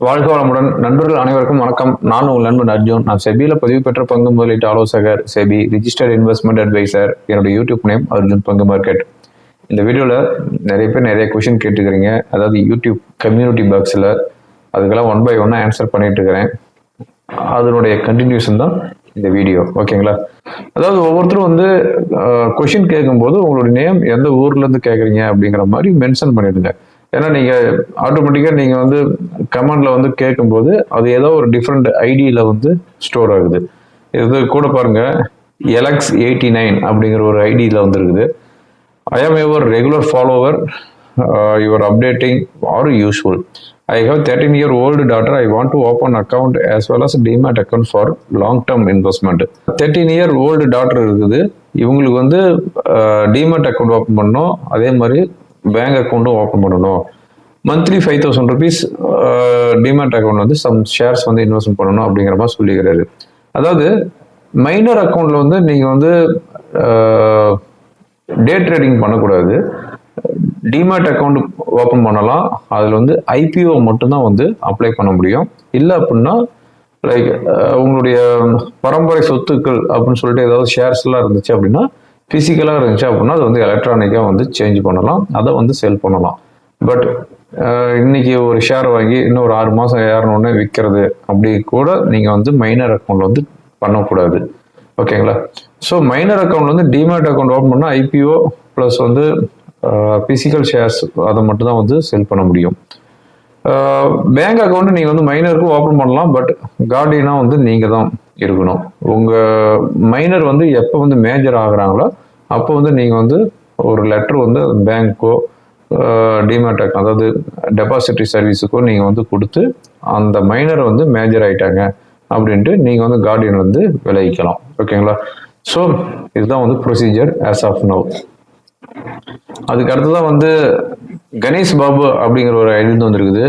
வாழ்க வளமுடன் நண்பர்கள் அனைவருக்கும் வணக்கம். நான் உங்கள் நண்பன் அர்ஜுன். நான் செபியில் பதிவு பெற்ற பங்கு முதலீட்டு ஆலோசகர் செபி ரிஜிஸ்டர்ட் இன்வெஸ்ட்மெண்ட் அட்வைசர் என்னோட யூடியூப் நேம் அர்ஜுன் பங்கு மார்க்கெட் இந்த வீடியோவில் நிறைய பேர் நிறைய கொஷின் கேட்டுக்கிறீங்க. அதாவது யூடியூப் கம்யூனிட்டி பாக்ஸில் அதுக்கெல்லாம் ஒன் பை ஒன்னாக ஆன்சர் பண்ணிட்டு இருக்கிறேன். அதனுடைய கண்டினியூஷன் தான் இந்த வீடியோ ஓகேங்களா அதாவது ஒவ்வொருத்தரும் வந்து கொஷின் கேட்கும்போது உங்களுடைய நேம் எந்த ஊர்லேருந்து கேட்குறீங்க அப்படிங்கிற மாதிரி மென்ஷன் பண்ணிடுங்க. ஏன்னா நீங்கள் ஆட்டோமேட்டிக்காக நீங்கள் வந்து கமெண்டில் வந்து கேட்கும்போது அது ஏதோ ஒரு டிஃப்ரெண்ட் ஐடியில் வந்து ஸ்டோர் ஆகுது. இது கூட பாருங்கள் எலக்ஸ் எயிட்டி நைன் அப்படிங்கிற ஒரு ஐடியில் வந்துருக்குது. I am your regular follower your updating are useful I have thirteen year old daughter I want to open account as well as demat account for long term investment thirteen year old daughter இருக்குது. இவங்களுக்கு வந்து demat account open பண்ணோம் அதே மாதிரி bank அக்கௌண்ட்டும் open பண்ணணும். Monthly five thousand rupees demat account வந்து some shares வந்து இன்வெஸ்ட்மெண்ட் பண்ணணும் அப்படிங்கிற மாதிரி சொல்லிக்கிறாரு. அதாவது மைனர் அக்கௌண்ட்ல வந்து நீங்கள் வந்து uh, டே ட்ரேடிங் பண்ணக்கூடாது. டிமேட் அக்கௌண்ட் ஓப்பன் பண்ணலாம். அதில் வந்து ஐபிஓ மட்டும்தான் வந்து அப்ளை பண்ண முடியும். இல்லை அப்படின்னா லைக் uh, உங்களுடைய பரம்பரை சொத்துக்கள் அப்படின்னு சொல்லிட்டு ஏதாவது ஷேர்ஸ்லாம் இருந்துச்சு அப்படின்னா ஃபிசிக்கலாக இருந்துச்சு அப்படின்னா அது வந்து எலக்ட்ரானிக்காக வந்து சேஞ்ச் பண்ணலாம். அதை வந்து செல் பண்ணலாம். பட் இன்னைக்கு ஒரு ஷேர் வாங்கி இன்னும் ஒரு ஆறு மாதம் ஏறணுன்னே விற்கிறது அப்படி கூட நீங்கள் வந்து மைனர் அக்கௌண்ட் வந்து பண்ணக்கூடாது. ஓகேங்களா? ஸோ மைனர் அக்கௌண்ட் வந்து டிமேட் அக்கௌண்ட் ஓப்பன் பண்ணால் ஐபிஓ ப்ளஸ் வந்து ஃபிசிக்கல் ஷேர்ஸ் அதை மட்டும் தான் வந்து செல் பண்ண முடியும். பேங்க் அக்கௌண்ட்டு நீங்கள் வந்து மைனருக்கும் ஓப்பன் பண்ணலாம் பட் கார்டியனாக வந்து நீங்கள் தான் இருக்கணும். உங்கள் மைனர் வந்து எப்போ வந்து மேஜர் ஆகுறாங்களோ அப்போ வந்து நீங்கள் வந்து ஒரு லெட்டர் வந்து பேங்க்கோ டிமேட் அக்கௌண்ட் அதாவது டெபாசிட்டரி சர்வீஸுக்கோ நீங்கள் வந்து கொடுத்து அந்த மைனரை வந்து மேஜர் ஆகிட்டாங்க அப்படின்ட்டு நீங்கள் வந்து கார்டியன் வந்து விளைவிக்கலாம். ஓகேங்களா ஸோ இதுதான் வந்து ப்ரொசீஜர் ஆஸ் ஆஃப் நவ் அதுக்கு அடுத்ததான் வந்து கணேஷ் பாபு அப்படிங்கிற ஒரு ஐடி வந்துருக்குது.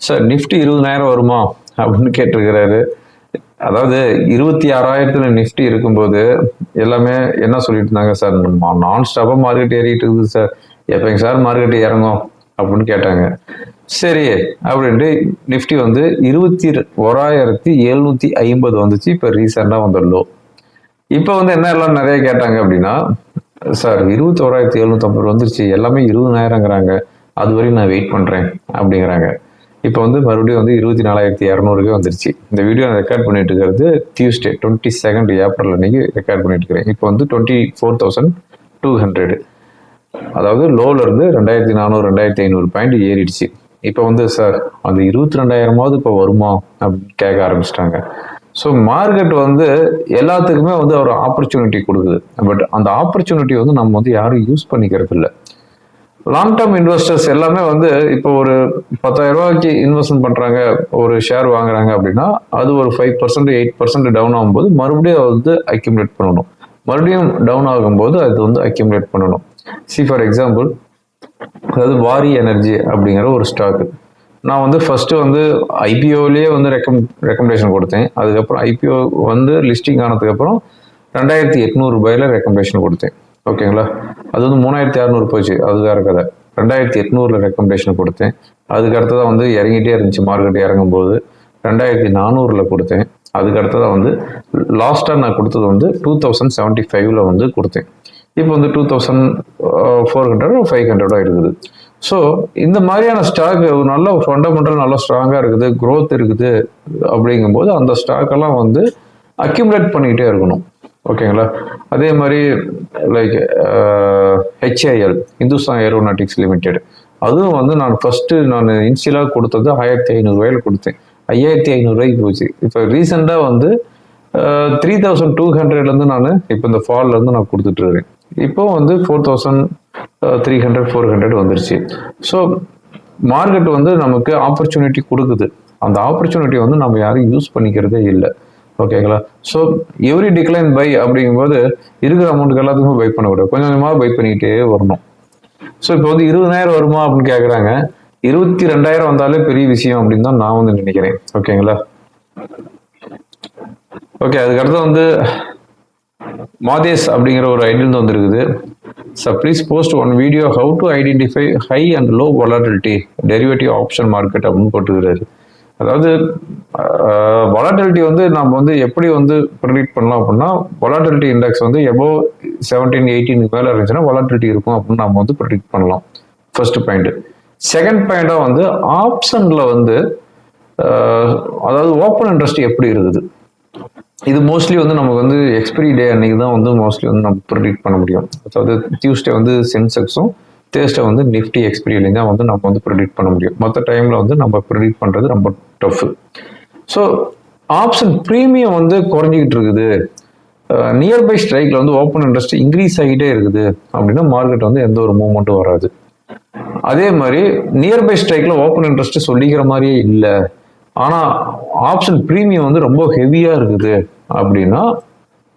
சார் நிஃப்டி இருபதாயிரம் வருமா அப்படின்னு கேட்டிருக்கிறாரு. அதாவது இருபத்தி ஆறாயிரத்துல நிஃப்டி இருக்கும்போது எல்லாமே என்ன சொல்லிட்டு இருந்தாங்க சார் நான் ஸ்டாப்பாக மார்க்கெட் ஏறிட்டு இருக்குது சார். எப்பங்க சார் மார்க்கெட் இறங்கும்? அப்படின்னு கேட்டாங்க. சரி அப்படின்ட்டு நிஃப்டி வந்து இருபத்தி ஓராயிரத்தி எழுநூத்தி ஐம்பது வந்துச்சு. இப்போ ரீசெண்டாக வந்துடலோ இப்போ வந்து என்ன எல்லாம் நிறைய கேட்டாங்க அப்படின்னா சார் இருபத்தி ஓராயிரத்தி எழுநூத்தம்பது வந்துருச்சு. எல்லாமே இருபதாயிரங்கிறாங்க. அது வரையும் நான் வெயிட் பண்ணுறேன் அப்படிங்கிறாங்க. இப்போ வந்து மறுபடியும் வந்து இருபத்தி நாலாயிரத்தி இரநூறுக்கே வந்துருச்சு. இந்த வீடியோ நான் ரெக்கார்ட் பண்ணிட்டு இருக்கிறது டியூஸ்டே டுவெண்ட்டி செகண்ட் ஏப்ரல் அன்னைக்கு ரெக்கார்ட் பண்ணிட்டு இருக்கிறேன் இப்போ வந்து twenty four thousand two hundred அதாவது லோவிலேருந்து இருந்து ரெண்டாயிரத்தி நானூறு ரெண்டாயிரத்தி ஐநூறு பாயிண்ட் ஏறிடுச்சு. இப்போ வந்து சார் அந்த இருபத்தி ரெண்டாயிரமாவது இப்போ வருமா அப்படின்னு கேட்க ஆரம்பிச்சிட்டாங்க. ஸோ மார்க்கெட் வந்து எல்லாத்துக்குமே வந்து ஒரு ஆப்பர்ச்சுனிட்டி கொடுக்குது. பட் அந்த ஆப்பர்ச்சுனிட்டி வந்து நம்ம வந்து யாரும் யூஸ் பண்ணிக்கிறது இல்லை லாங் டேர்ம் இன்வெஸ்டர்ஸ் எல்லாமே வந்து இப்போ ஒரு பத்தாயிரம் ரூபாய்க்கு இன்வெஸ்ட்மெண்ட் பண்றாங்க ஒரு ஷேர் வாங்குறாங்க அப்படின்னா அது ஒரு five percent eight percent down ஆகும்போது மறுபடியும் வந்து அக்யூமுலேட் பண்ணணும். மறுபடியும் டவுன் ஆகும்போது அது வந்து அக்யூமுலேட் பண்ணணும். சி ஃபார் எக்ஸாம்பிள் அதாவது வாரி எனர்ஜி அப்படிங்கிற ஒரு ஸ்டாக்கு நான் வந்து ஃபர்ஸ்ட் வந்து ஐபிஓலேயே வந்து ரெக்கம் ரெக்கமெண்டேஷன் கொடுத்தேன். அதுக்கப்புறம் ஐபிஓ வந்து லிஸ்டிங் ஆனதுக்கப்புறம் ரெண்டாயிரத்தி எட்நூறு ரூபாயில ரெக்கமெண்டேஷன் கொடுத்தேன். ஓகேங்களா? அது வந்து மூணாயிரத்தி அறநூறு போச்சு. அது வேறு கதை. ரெண்டாயிரத்தி எட்நூறில் ரெக்கமெண்டேஷன் கொடுத்தேன். அதுக்கு அடுத்ததான் வந்து இறங்கிட்டே இருந்துச்சு மார்க்கெட் இறங்கும்போது. ரெண்டாயிரத்தி நானூறில் கொடுத்தேன். அதுக்கு அடுத்ததாக வந்து லாஸ்ட்டாக நான் கொடுத்தது வந்து டூ தௌசண்ட் செவன்ட்டி ஃபைவ்ல வந்து கொடுத்தேன். இப்போ வந்து two thousand four hundred five ஹண்ட்ரடாக இருக்குது. ஸோ இந்த மாதிரியான ஸ்டாக் நல்ல ஃபண்டமெண்டல் நல்லா ஸ்ட்ராங்காக இருக்குது க்ரோத் இருக்குது அப்படிங்கும்போது அந்த ஸ்டாக்கெல்லாம் வந்து அக்யூமுலேட் பண்ணிக்கிட்டே இருக்கணும். ஓகேங்களா அதே மாதிரி like HIL Hindustan aeronautics limited அதுவும் வந்து நான் ஃபஸ்ட்டு நான் இன்சியலாக கொடுத்தது ஆயிரத்தி ஐநூறுரூவாயில் கொடுத்தேன். ஐயாயிரத்தி ஐநூறுரூவாய்க்கு போச்சு. இப்போ ரீசெண்டாக வந்து த்ரீ தௌசண்ட் டூ ஹண்ட்ரட்லேருந்து நான் இப்போ இந்த ஃபால்லேருந்து நான் கொடுத்துட்ருக்கேன் இப்போ வந்து four thousand three hundred four hundred வந்துருச்சு. ஸோ மார்க்கெட் வந்து நமக்கு ஆப்பர்ச்சுனிட்டி கொடுக்குது. அந்த ஆப்பர்ச்சுனிட்டி வந்து நம்ம யாரும் யூஸ் பண்ணிக்கிறதே இல்லை. ஓகேங்களா? ஸோ எவ்ரி டிக்ளைன் பை அப்படிங்கும்போது இருக்கிற அமௌண்ட்டுக்கு எல்லாத்துக்குமே பை பண்ணக்கூடாது கொஞ்சம் கொஞ்சமாக பை பண்ணிக்கிட்டே வரணும். ஸோ இப்போ வந்து இருபதாயிரம் வருமா அப்படின்னு கேட்குறாங்க இருபத்தி ரெண்டாயிரம் வந்தாலே பெரிய விஷயம் அப்படின்னு தான் நான் வந்து நினைக்கிறேன். ஓகேங்களா? ஓகே அதுக்கடுத்து வந்து மாதேஸ் அப்படிங்கிற ஒரு ஐடியில் வந்துருக்குது. So please post one video how to identify high and low volatility derivative option market அப்படின்னு போட்டுக்கிறாரு அதாவது வொலாட்டிலிட்டி வந்து நம்ம வந்து எப்படி வந்து ப்ரிடிக்ட் பண்ணலாம் அப்படின்னா வொலாட்டிலிட்டி இண்டெக்ஸ் வந்து எபோவ் செவன்டீன் எயிட்டீனுக்கு மேலே இருந்துச்சுன்னா வொலாட்டிலிட்டி இருக்கும் அப்படின்னு நம்ம வந்து ப்ரிடிக்ட் பண்ணலாம். ஃபர்ஸ்ட் பாயிண்ட் செகண்ட் பாயிண்டாக வந்து ஆப்ஷனில் வந்து அதாவது ஓப்பன் இன்ட்ரெஸ்ட் எப்படி இருக்குது? இது மோஸ்ட்லி வந்து நமக்கு வந்து எக்ஸ்பிரி டே அன்னைக்கு தான் வந்து மோஸ்ட்லி வந்து நம்ம ப்ரிடிக்ட் பண்ண முடியும். அதாவது டியூஸ்டே வந்து சென்செக்ஸும் தேர்ஸ்டே வந்து நிஃப்டி எக்ஸ்பிரியிலையும் தான் வந்து நம்ம வந்து ப்ரிடிக்ட் பண்ண முடியும். மற்ற டைமில் வந்து நம்ம ப்ரிடிக்ட் பண்ணுறது ரொம்ப டஃப் ஸோ ஆப்ஷன் ப்ரீமியம் வந்து குறைஞ்சிக்கிட்டு இருக்குது. நியர்பை ஸ்ட்ரைக்கில் வந்து ஓப்பன் இன்ட்ரெஸ்ட் இன்க்ரீஸ் ஆகிட்டே இருக்குது. அப்படின்னா மார்க்கெட் வந்து எந்த ஒரு மூவ்மெண்ட்டும் வராது. அதே மாதிரி நியர்பை ஸ்ட்ரைக்கில் ஓப்பன் இன்ட்ரெஸ்ட் சொல்லிக்கிற மாதிரியே இல்லை. ஆனால் ஆப்ஷன் ப்ரீமியம் வந்து ரொம்ப ஹெவியாக இருக்குது. அப்படின்னா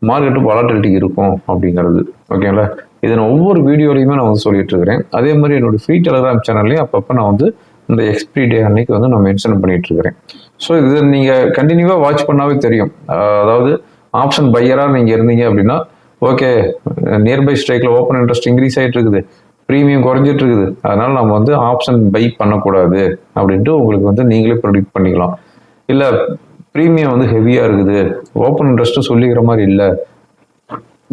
மார்க்கெட்டு வாலட்டிலிட்டி இருக்கும் அப்படிங்கிறது. ஓகேங்களா இதை நான் ஒவ்வொரு வீடியோலையுமே நான் வந்து சொல்லிட்டு இருக்கிறேன். அதே மாதிரி என்னோட ஃப்ரீ டெலகிராம் சேனல்லையும் அப்பப்போ நான் வந்து இந்த எக்ஸ்பிரி டே அன்னைக்கு வந்து நான் மென்ஷன் பண்ணிட்டு இருக்கிறேன் ஸோ இது நீங்கள் கண்டினியூவாக வாட்ச் பண்ணாவே தெரியும். அதாவது ஆப்ஷன் பையராக நீங்கள் இருந்தீங்க அப்படின்னா ஓகே நியர்பை ஸ்ட்ரைக்கில் ஓப்பன் இன்ட்ரெஸ்ட் இன்க்ரீஸ் ஆகிட்டு இருக்குது ப்ரீமியம் குறைஞ்சிட்டு இருக்குது அதனால நம்ம வந்து ஆப்ஷன் பை பண்ணக்கூடாது அப்படின்ட்டு உங்களுக்கு வந்து நீங்களே ப்ரொடிக்ட் பண்ணிக்கலாம். இல்லை ப்ரீமியம் வந்து ஹெவியாக இருக்குது. ஓப்பன் இன்ட்ரெஸ்ட்டும் சொல்லிக்கிற மாதிரி இல்லை.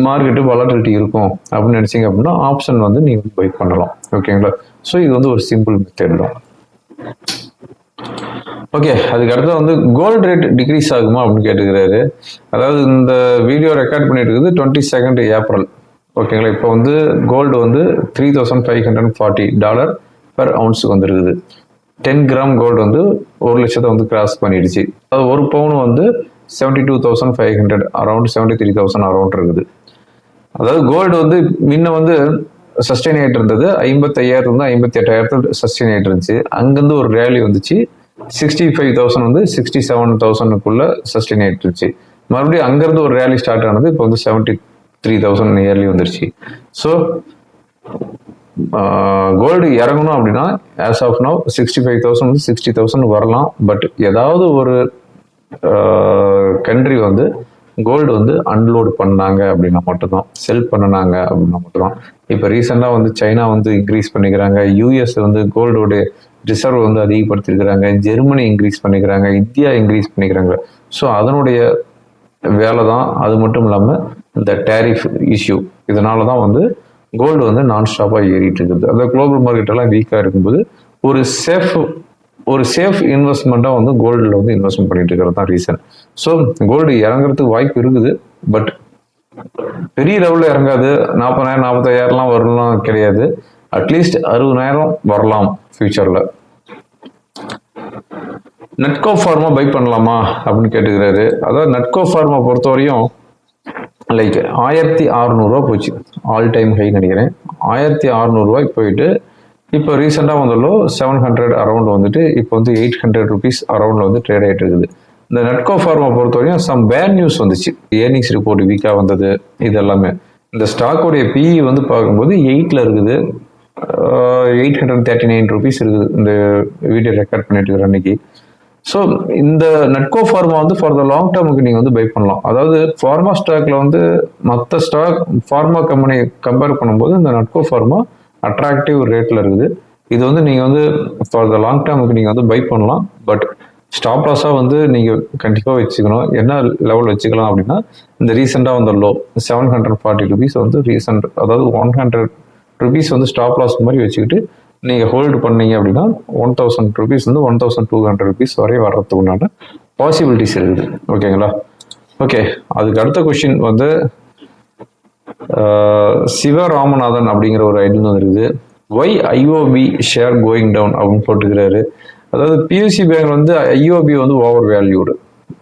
மார்க்கெட்டு வளர்டிலிட்டி இருக்கும் அப்படின்னு நினச்சிங்க அப்படின்னா ஆப்ஷன் வந்து நீங்கள் பை பண்ணலாம். ஓகேங்களா ஸோ இது வந்து ஒரு சிம்பிள் மெத்தட் தான். ஓகே அதுக்கு அடுத்து வந்து கோல்டு ரேட் டிக்ரீஸ் ஆகுமா அப்படின்னு கேட்டுக்கிறாரு. அதாவது இந்த வீடியோ ரெக்கார்ட் பண்ணிட்டு இருக்குது டுவெண்ட்டி செகண்ட் ஏப்ரல் ஓகேங்களா இப்போ வந்து கோல்டு வந்து three thousand five hundred forty dollar per அவுன்ஸுக்கு வந்துருக்குது. டென் கிராம் கோல்டு வந்து ஒரு லட்சத்தை வந்து கிராஸ் பண்ணிடுச்சு. அது ஒரு பவுன் வந்து seventy two thousand five hundred around seventy three thousand around இருக்குது. அதாவது கோல்டு வந்து முன்ன வந்து சஸ்டெயின் ஆகிட்டு இருந்தது ஐம்பத்தையாயிரத்து வந்து ஐம்பத்தி எட்டாயிரத்து சஸ்டெயின் ஆகிட்டு இருந்துச்சு அங்கேருந்து ஒரு ரேலி வந்துச்சு. சிக்ஸ்டி ஃபைவ் தௌசண்ட் வந்து சிக்ஸ்டி செவன் தௌசண்ட்குள்ள சஸ்டெயின் ஆகிட்டு இருந்துச்சு மறுபடியும் அங்கேருந்து ஒரு ரேலி ஸ்டார்ட் ஆனது இப்போ வந்து செவன்ட்டி த்ரீ தௌசண்ட் இயர்லி வந்துருச்சு ஸோ கோல்டு இறங்கணும் அப்படின்னா as of now sixty five thousand வந்து சிக்ஸ்டி தௌசண்ட் வரலாம். பட் ஏதாவது ஒரு கண்ட்ரி வந்து கோல்டு வந்து அன்லோடு பண்ணாங்க அப்படின்னா மட்டும்தான். செல் பண்ணினாங்க அப்படின்னா மட்டும்தான். இப்போ ரீசெண்டாக வந்து சைனா வந்து இன்க்ரீஸ் பண்ணிக்கிறாங்க. யூஎஸ் வந்து கோல்டோடைய ரிசர்வ் வந்து அதிகப்படுத்திருக்கிறாங்க ஜெர்மனி இன்க்ரீஸ் பண்ணிக்கிறாங்க. இந்தியா இன்க்ரீஸ் பண்ணிக்கிறாங்க. ஸோ அதனுடைய வேலை தான் அது மட்டும் இல்லாமல் இந்த டேரிஃப் இஷ்யூ இதனால தான் வந்து கோல்டு வந்து நான் ஸ்டாப்பாக ஏறிட்டு இருக்குது. அந்த குளோபல் மார்க்கெட்டெல்லாம் வீக்காக இருக்கும்போது ஒரு சேஃப் ஒரு சேஃப் இன்வெஸ்ட்மெண்ட்டாக வந்து கோல்டில் வந்து இன்வெஸ்ட்மெண்ட் பண்ணிட்டு இருக்கிறது தான் ரீசன் ஸோ கோல்டு இறங்குறதுக்கு வாய்ப்பு இருக்குது பட் பெரிய லெவலில் இறங்காது. நாற்பதாயிரம் நாற்பத்தாயிரம்லாம் வரலாம் கிடையாது. அட்லீஸ்ட் அறுபதாயிரம் வரலாம் ஃபியூச்சரில் நெட்கோ ஃபார்மா பை பண்ணலாமா அப்படின்னு கேட்டுக்கிறாரு. அதாவது நெட்கோ ஃபார்மா பொறுத்தவரையும் லைக் ஆயிரத்தி அறநூறுவா போச்சு. ஆல் டைம் ஹை நினைக்கிறேன். ஆயிரத்தி அறநூறுவாய்க்கு போயிட்டு இப்போ ரீசெண்டாக வந்தாலும் செவன் ஹண்ட்ரட் அரௌண்ட் வந்துட்டு இப்போ வந்து எயிட் ஹண்ட்ரட் ருபீஸ் அரௌண்டில் வந்து ட்ரேட் ஆகிட்டு இருக்குது. இந்த நெட்கோ ஃபார்மா பொறுத்தவரையும் சம் பேட் நியூஸ் வந்துச்சு. ஏர்னிங்ஸ் ரிப்போர்ட் வீக்காக வந்தது இது எல்லாமே இந்த ஸ்டாக்கோடைய பிஇ வந்து பார்க்கும்போது எயிட்டில் இருக்குது. Eight hundred thirty nine rupees இருக்குது. இந்த வீடியோ ரெக்கார்ட் பண்ணிட்டு இருக்கிற அன்னைக்கு. ஸோ இந்த நெட்கோ ஃபார்மா வந்து ஃபார் த லாங் டேர்முக்கு நீங்கள் வந்து பை பண்ணலாம். அதாவது ஃபார்மா ஸ்டாக்ல வந்து மற்ற ஸ்டாக் ஃபார்மா கம்பெனி கம்பேர் பண்ணும்போது இந்த நெட்கோ ஃபார்மா அட்ராக்டிவ் ரேட்டில் இருக்குது. இது வந்து நீங்கள் வந்து ஃபார் த லாங் டேர்முக்கு நீங்கள் வந்து பை பண்ணலாம். பட் ஸ்டாப் லாஸாக வந்து நீங்கள் கண்டிப்பாக வச்சுக்கணும். என்ன லெவல் வச்சுக்கலாம் அப்படின்னா இந்த ரீசெண்டாக வந்த low seven hundred forty rupees வந்து ரீசெண்ட் அதாவது ஒன் ஹண்ட்ரட் ருபீஸ் வந்து ஸ்டாப் லாஸ் மாதிரி வச்சுக்கிட்டு நீங்கள் ஹோல்டு பண்ணீங்க அப்படின்னா ஒன் தௌசண்ட் ருபீஸ் வந்து one thousand two hundred rupees வரை வர்றதுக்கு உண்டான பாசிபிலிட்டிஸ் இருக்குது. ஓகேங்களா ஓகே அதுக்கு அடுத்த கொஷின் வந்து சிவ சிவராமநாதன் அப்படிங்கிற ஒரு ஐடி வந்துருக்குது why IOB share going down அப்படின்னு போட்டுக்கிறாரு அதாவது பியூசி பேங்க் வந்து ஐஓபி வந்து ஓவர் வேல்யூடு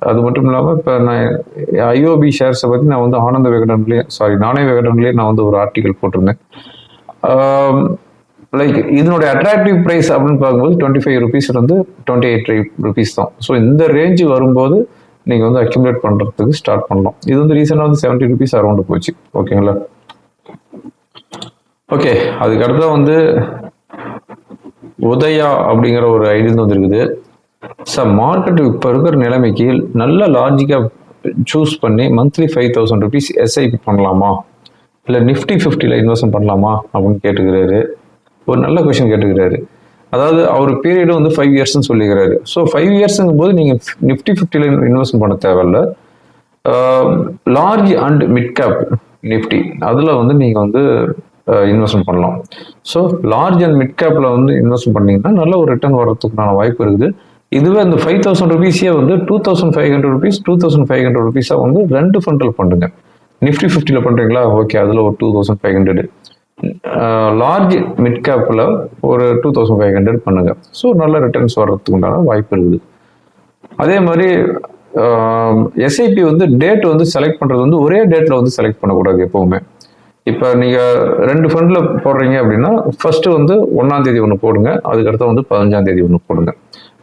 அது மட்டும் இல்லாமல் இப்போ நான் ஐஓபி ஷேர்ஸை பற்றி நான் வந்து ஆனந்த விகடன்லேயே சாரி நானே விகடன்லேயே நான் வந்து ஒரு ஆர்டிக்கல் போட்டிருந்தேன். லைக் இதனுடைய அட்ராக்டிவ் ப்ரைஸ் அப்படின்னு பார்க்கும்போது டுவெண்ட்டி ஃபைவ் ருபீஸ் வந்து டுவெண்ட்டி எயிட் ருபீஸ் தான். ஸோ இந்த ரேஞ்சு வரும்போது நீங்கள் வந்து அக்யூமுலேட் பண்ணுறதுக்கு ஸ்டார்ட் பண்ணலாம். இது வந்து ரீசெண்டாக வந்து செவன்ட்டி ருபீஸ் அரௌண்டு போச்சு. ஓகேங்களா ஓகே அதுக்கு வந்து உதயா அப்படிங்கிற ஒரு ஐடி வந்துருக்குது. சார் மார்க்கெட் இப்போ இருக்கிற நிலைமைக்கு நல்ல லாஜிக்காக சூஸ் பண்ணி monthly five thousand rupees SIP பண்ணலாமா? இல்லை நிஃப்டி ஃபிஃப்டியில் இன்வெஸ்ட்மெண்ட் பண்ணலாமா? அப்படின்னு கேட்டுக்கிறாரு. ஒரு நல்ல கொஷின் கேட்டுக்கிறாரு. அதாவது அவர் பீரியடு வந்து ஃபைவ் இயர்ஸ்னு சொல்லிக்கிறாரு. ஸோ ஃபைவ் இயர்ஸுங்கும் போது நீங்கள் நிஃப்டி ஃபிஃப்டியில் இன்வெஸ்ட் பண்ண தேவையில்ல. Large and mid cap Nifty அதில் வந்து நீங்கள் வந்து இன்வெஸ்ட்மெண்ட் பண்ணலாம். ஸோ லார்ஜ் அண்ட் மிட் கேப்பில் வந்து இன்வெஸ்ட் பண்ணிங்கன்னா நல்ல ஒரு ரிட்டர்ன் வர்றதுக்கான வாய்ப்பு இருக்குது. இதுவே அந்த ஃபைவ் தௌசண்ட் ருபீஸே வந்து two thousand five hundred rupees two thousand five hundred ருபீஸாக வந்து ரெண்டு ஃபண்டில் பண்ணுங்க. நிஃப்டி ஃபிஃப்டியில் பண்ணுறீங்களா ஓகே அதில் ஒரு two thousand five hundred large mid கேப்பில் ஒரு டூ தௌசண்ட் ஃபைவ் ஹண்ட்ரட் பண்ணுங்க. ஸோ நல்ல ரிட்டர்ன்ஸ் வர்றதுக்கு உண்டான வாய்ப்பு இருக்குது. அதே மாதிரி எஸ்ஐபி வந்து டேட் வந்து செலக்ட் பண்ணுறது வந்து ஒரே டேட்டில் வந்து செலக்ட் பண்ணக்கூடாது எப்போவுமே. இப்போ நீங்கள் ரெண்டு ஃபண்டில் போடுறீங்க அப்படின்னா ஃபஸ்ட்டு வந்து ஒன்றாம் தேதி ஒன்று போடுங்க அதுக்கடுத்து வந்து பதினஞ்சாம் தேதி ஒன்று போடுங்க.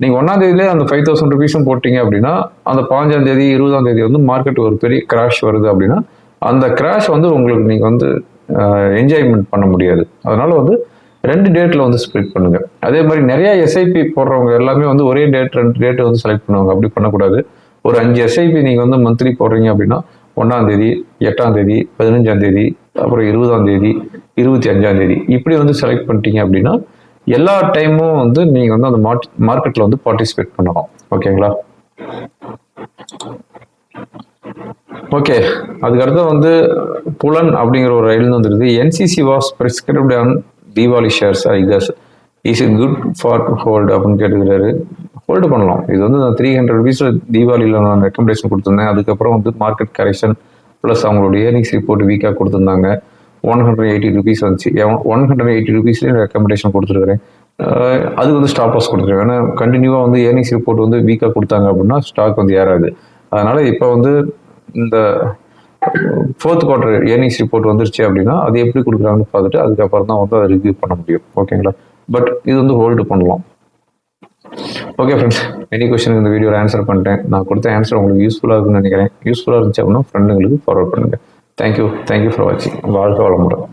நீங்கள் ஒன்றாம் தேதியிலே அந்த ஃபைவ் தௌசண்ட் ருபீஸும் போட்டிங்க அப்படின்னா அந்த பதினஞ்சாம் தேதி இருபதாம் தேதி வந்து மார்க்கெட் ஒரு பெரிய கிராஷ் வருது அப்படின்னா அந்த கிராஷ் வந்து உங்களுக்கு நீங்கள் வந்து என்ஜாய்மெண்ட் பண்ண முடியாது. அதனால வந்து ரெண்டு டேட்டில் வந்து ஸ்ப்ளிட் பண்ணுங்கள் அதே மாதிரி நிறையா எஸ்ஐபி போடுறவங்க எல்லாமே வந்து ஒரே டேட் ரெண்டு டேட்டை வந்து செலக்ட் பண்ணுவாங்க. அப்படி பண்ணக்கூடாது. ஒரு அஞ்சு எஸ்ஐபி நீங்கள் வந்து மந்த்லி போடுறீங்க அப்படின்னா ஒன்றாம் தேதி எட்டாம் தேதி பதினஞ்சாம் தேதி அப்புறம் இருபதாம் தேதி இருபத்தி அஞ்சாம் தேதி. இப்படி வந்து செலக்ட் பண்ணிட்டீங்க அப்படின்னா எல்லா டைமும் வந்து நீங்கள் வந்து அந்த மார்க் மார்க்கெட்டில் வந்து பார்ட்டிசிபேட் பண்ணலாம் ஓகேங்களா ஓகே அதுக்கடுத்து வந்து புலன் அப்படிங்கிற ஒரு ரயில் வந்துருது NCC was prescribed on Deepavali shares I guess is it good for hold அப்படின்னு கேட்டுக்கிறாரு. ஹோல்டு பண்ணலாம். இது வந்து நான் த்ரீ ஹண்ட்ரட் ருபீஸில் தீபாவளியில் நான் ரெக்கமெண்டேஷன் கொடுத்துருந்தேன். அதுக்கப்புறம் வந்து மார்க்கெட் கரெக்ஷன் ப்ளஸ் அவங்களோட ஏர்னிங்ஸ் ரிப்போர்ட் வீக்காக கொடுத்துருந்தாங்க. ஒன் ஹண்ட்ரட் எயிட்டி ருபீஸ் வந்துச்சு. ஒன் ஹண்ட்ரட் எயிட்டி ருபீஸ்லேயே ரெக்கமெண்டேஷன் கொடுத்துருக்குறேன். அது வந்து ஸ்டாப் லாஸ் கொடுத்துருக்கேன் ஏன்னா கண்டினியூவாக வந்து ஏர்னிங்ஸ் ரிப்போர்ட் வந்து வீக்காக கொடுத்தாங்க அப்படின்னா ஸ்டாக் வந்து ஏறாது. அதனால் இப்போ வந்து இந்த ஃபோர்த் குவார்டர் ஏர்னிங்ஸ் ரிப்போர்ட் வந்துருச்சு அப்படின்னா அது எப்படி கொடுக்குறாங்கன்னு பார்த்துட்டு அதுக்கப்புறம் தான் வந்து அதை ரிவ்யூ பண்ண முடியும். ஓகேங்களா பட் இது வந்து ஹோல்டு பண்ணலாம். ஓகே ஃப்ரெண்ட்ஸ் எனி கொஸ்டின் இந்த வீடியோவில் ஆன்சர் பண்ணிட்டேன். நான் கொடுத்த ஆன்சர் உங்களுக்கு யூஸ்ஃபுல்லாக இருக்குன்னு நினைக்கிறேன். யூஸ்ஃபுல்லாக இருந்துச்சு அப்படின்னா ஃப்ரெண்டுங்களுக்கு ஃபார்வர்ட் பண்ணுங்கள் thank you thank you for வாட்சிங் வாழ்க்கை வளமுடன்.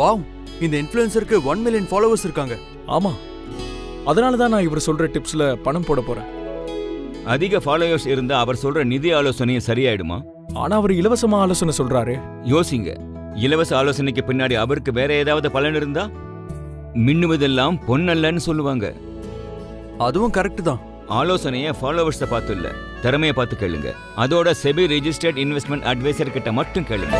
வாவ் இந்த இன்ஃப்ளூயன்சருக்கு ஒன் மில்லியன் ஃபாலோவர்ஸ் இருக்காங்க. ஆமா. அதனால தான் நான் இவர் சொல்ற டிப்ஸ்ல பணம் போட போறேன். அதிக ஃபாலோயர்ஸ் இருந்தா அவர் சொல்ற நிதி ஆலோசனையும் சரியாயிடுமா? ஆனா அவர் இலவசமா ஆலோசனை சொல்றாரு. யோசிங்க. இலவச ஆலோசனைக்கு பின்னாடி அவருக்கு வேற ஏதாவது பலன் இருந்தா? மின்னுவதெல்லாம் பொன்னல்லன்னு சொல்லுவாங்க. அதுவும் கரெக்ட் தான். ஆலோசனையை ஃபாலோவர்ஸை பார்த்து இல்ல திறமையை பார்த்து கேளுங்க. அதோட செபி ரிஜிஸ்டர்ட் இன்வெஸ்ட்மெண்ட் அட்வைசர் கிட்ட மட்டும் கேளுங்க.